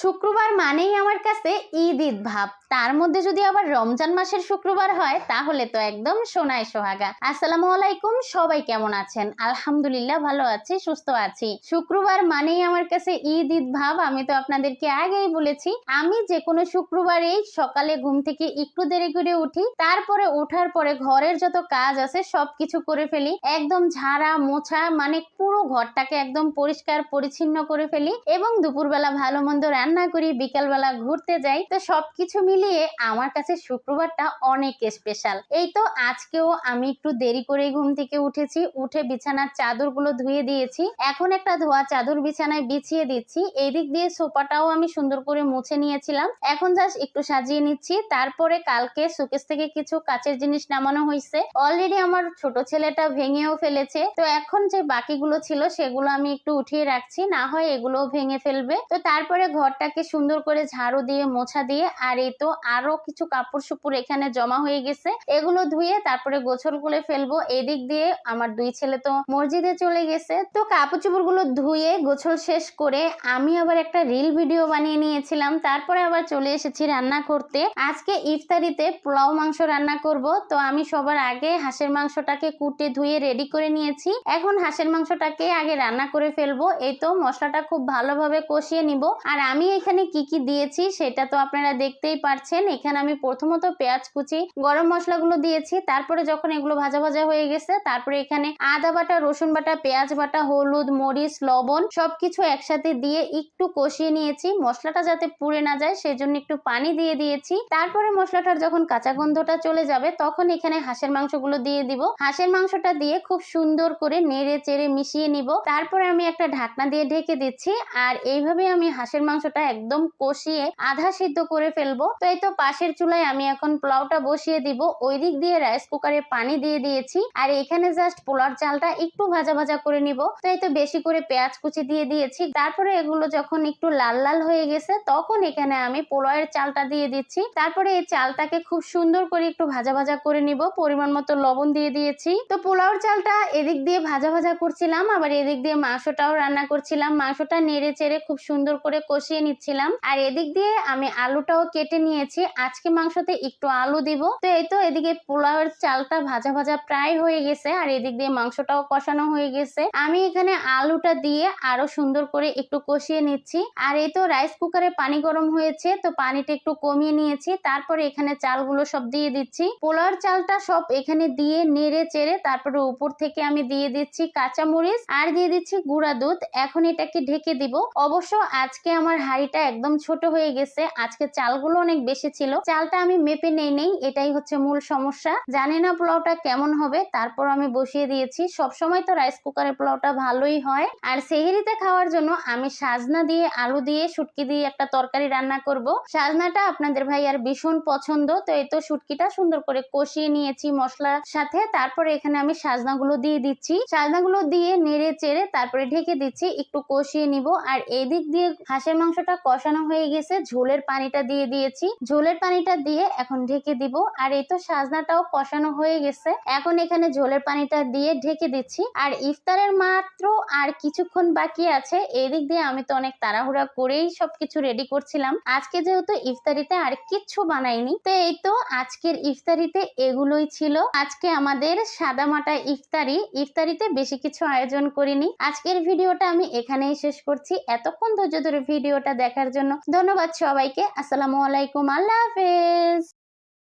শুক্রবার মানেই আমার কাছে ঈদ ঈদ ভাব। তার মধ্যে যদি আবার রমজান মাসের শুক্রবার হয়, তাহলে তো একদম সোনায় সোহাগা। আসসালামু আলাইকুম, সবাই কেমন আছেন? আলহামদুলিল্লাহ ভালো আছি, সুস্থ আছি। শুক্রবার মানেই আমার কাছে ঈদ ঈদ ভাব, আমি তো আপনাদেরকে আগেই বলেছি। আমি যে কোনো শুক্রবারেই সকালে ঘুম থেকে একটু দেরি করে উঠি, তারপরে ওঠার পরে ঘরের যত কাজ আছে, সবকিছু করে ফেলি। একদম ঝাড়া, মোছা মানে পুরো ঘরটাকে একদম পরিষ্কার, পরিচ্ছন্ন করে ফেলি। এবং দুপুরবেলা ভালো মন্দ রান্না করি, বিকালবেলা ঘুরতে যাই, তো সবকিছু মিলিয়ে আমার কাছে শুক্রবারটা অনেক স্পেশাল এই তো আজকেও আমি একটু দেরি করে ঘুম থেকে উঠেছি, উঠে বিছানার চাদরগুলো ধুয়ে দিয়েছি। এখন একটা ধোয়া চাদর বিছানায় বিছিয়ে দিচ্ছি এই দিক দিয়ে সোফাটাও আমি সুন্দর করে মুছে নিয়েছিলাম। এখন জাস্ট একটু সাজিয়ে নিচ্ছি, তারপরে কালকে সুকেস থেকে কিছু কাচের জিনিস নামানো হয়েছে অলরেডি আমার ছোট ছেলেটা ভেঙেও ফেলেছে, তো এখন যে বাকিগুলো ছিল সেগুলো আমি একটু উঠিয়ে রাখছি, না হয় এগুলোও ভেঙে ফেলবে। তো তারপরে ঘরটাকে সুন্দর করে ঝাড়ু দিয়ে, মোছা দিয়ে, আর এই তো আরও কিছু কাপড় সুপুর এখানে জমা হয়ে গেছে। এগুলো ধুয়ে তারপরে গোছল করে ফেলব। এদিক দিয়ে আমার দুই ছেলে তো মসজিদে চলে গেছে। তো কাপড় চোপড়গুলো ধুয়ে, গোছল শেষ করে আমি আবার একটা রিল ভিডিও বানিয়ে নিয়েছিলাম। তারপরে আবার চলে এসেছি রান্না করতে। আজকে ইফতারিতে পোলাও মাংস রান্না করব। তো আমি সবার আগে হাঁসের মাংসটাকে কুটে ধুয়ে রেডি করে নিয়েছি। এখন হাঁসের মাংসটাকে আগে রান্না করে ফেলব। এই তো মশলাটা খুব ভালোভাবে কষিয়ে নিব। আর আমি এখানে কি কি দিয়েছি সেটা তো আপনারা দেখতেই পারছেন। এখানে আমি প্রথমত পেঁয়াজ কুচি, গরম মশলাগুলো দিয়েছি, তারপরে যখন এগুলো ভাজা ভাজা হয়ে গেছে, তারপরে এখানে আদা বাটা, রসুন বাটা, পেঁয়াজ বাটা, হলুদ, মরিচ, লবণ সবকিছু একসাথে দিয়ে একটু কষিয়ে নিয়েছি। মশলাটা যাতে পুড়ে না যায় সেজন্য একটু পানি দিয়ে দিয়েছি। তারপরে মশলাটার যখন কাঁচা গন্ধটা চলে যাবে, তখন এখানে হাঁসের মাংসগুলো দিয়ে দিব। হাঁসের মাংসটা দিয়ে খুব সুন্দর করে নেড়ে চেড়ে মিশিয়ে নিব। তারপরে আমি একটা ঢাকনা দিয়ে ঢেকে দিচ্ছি। আর এইভাবে আমি হাঁসের মাংসটা একদম কষিয়ে আধা সিদ্ধ করে ফেলব। তো এই তো পাশের চুলায় আমি এখন পোলাওটা বসিয়ে দিব। ওই দিক দিয়ে রাইস কুকারে পানি দিয়ে দিয়েছি। আর এখানে জাস্ট পোলার চালটা একটু ভাজা ভাজা করে নিব। তো এই তো বেশি করে পেঁয়াজ কুচি দিয়ে দিয়েছি। তারপরে এগুলো যখন একটু লাল লাল হয়ে গেছে, তখন এখানে আমি পোলাওয়ের চালটা দিয়ে দিচ্ছি। তারপরে এই চালটাকে খুব সুন্দর করে একটু ভাজা ভাজা করে নিব। পরিমাণ মতো লবণ দিয়ে দিয়েছি। তো পোলাওর চালটা এদিক দিয়ে ভাজা ভাজা করছিলাম। আবার এদিক দিয়ে মাংসটাও রান্না করছিলাম। মাংসটা নেড়ে চেড়ে খুব সুন্দর করে কষিয়ে নিচ্ছিলাম। আর এদিক দিয়ে আমি আলুটাও কেটে নিয়েছি। আজকে মাংসতে একটু আলু দিব। তো এই তো এদিকে পোলাওয়ের চালটা ভাজা ভাজা প্রায় হয়ে গেছে। আর এদিক দিয়ে মাংসটাও কষানো হয়ে গেছে। আমি এখানে আলুটা দিয়ে আরও সুন্দর করে একটু কষিয়ে নিচ্ছি। আর এই তো রাইস কুকারে পানি গরম হয়েছে, তো পানিটা একটু কমিয়ে নিয়েছি। তারপরে এখানে চালগুলো সব দিয়ে দিচ্ছি। পোলাওর চালটা সব এখানে দিয়ে নেড়ে চেড়ে তারপরে উপর থেকে আমি দিয়ে দিচ্ছি কাঁচা মরিচ আর দিয়ে দিচ্ছি গুঁড়া দুধ। এখন এটাকে ঢেকে দিব। অবশ্য আজকে আমার হাঁড়িটা একদম ছোট হয়ে গেছে। আজকে চালগুলো অনেক বেশি ছিল। চালটা আমি মেপে নেই নেই, এটাই হচ্ছে মূল সমস্যা। জানি না পোলাওটা কেমন হবে, তারপর আমি বসিয়ে দিয়েছি। সব সময় তো রাইস কুকারের পোলাওটা ভালোই হয়। আর সেহেরিতে খাওয়ার জন্য আমি সাজনা দিয়ে, আলু দিয়ে, শুটকি দিয়ে একটা তরকারি রান্না করব। সাজনাটা আপনাদের ভাই আর ভীষণ পছন্দ, তো এই তো শুটকিটা সুন্দর করে কষিয়ে নিয়েছি মশলার সাথে। তারপরে এখানে আমি সাজনাগুলো দিয়ে দিচ্ছি। সাজনাগুলো দিয়ে নেড়ে চেড়ে তারপরে ঢেকে দিচ্ছি, একটু কষিয়ে নিব। আর এদিক দিয়ে হাঁসের মাংসটা কষানো হয়ে গেছে, ঝোলের পানিটা দিয়ে দিয়েছি। ঝোলের পানিটা দিয়ে এখন ঢেকে দিব। আর এই তো সাজনাটাও কষানো হয়ে গেছে। এখন এখানে ঝোলের পানিটা দিয়ে ঢেকে দিচ্ছি। আর ইফতারের মাত্র আর কিছুক্ষণ বাকি আছে। এদিক দিয়ে আমি তো অনেক তাড়াহুড়া করেই সবকিছু রেডি করছিলাম। আজকে যেহেতু ইফতারিতে আর কিচ্ছু বানাইনি, তো এই তো আজকের ইফতারিতে এগুলোই ছিল। আজকে আমাদের সাদামাটা ইফতারি। ইফতারিতে বেশি কিছু আয়োজন করিনি। আজকের ভিডিওটা আমি এখানেই শেষ করছি। এতক্ষণ ধৈর্য ধরে ভিডিওটা দেখার জন্য। ধন্যবাদ সবাইকে। আসসালামু আলাইকুম। আল্লাহ হাফেজ।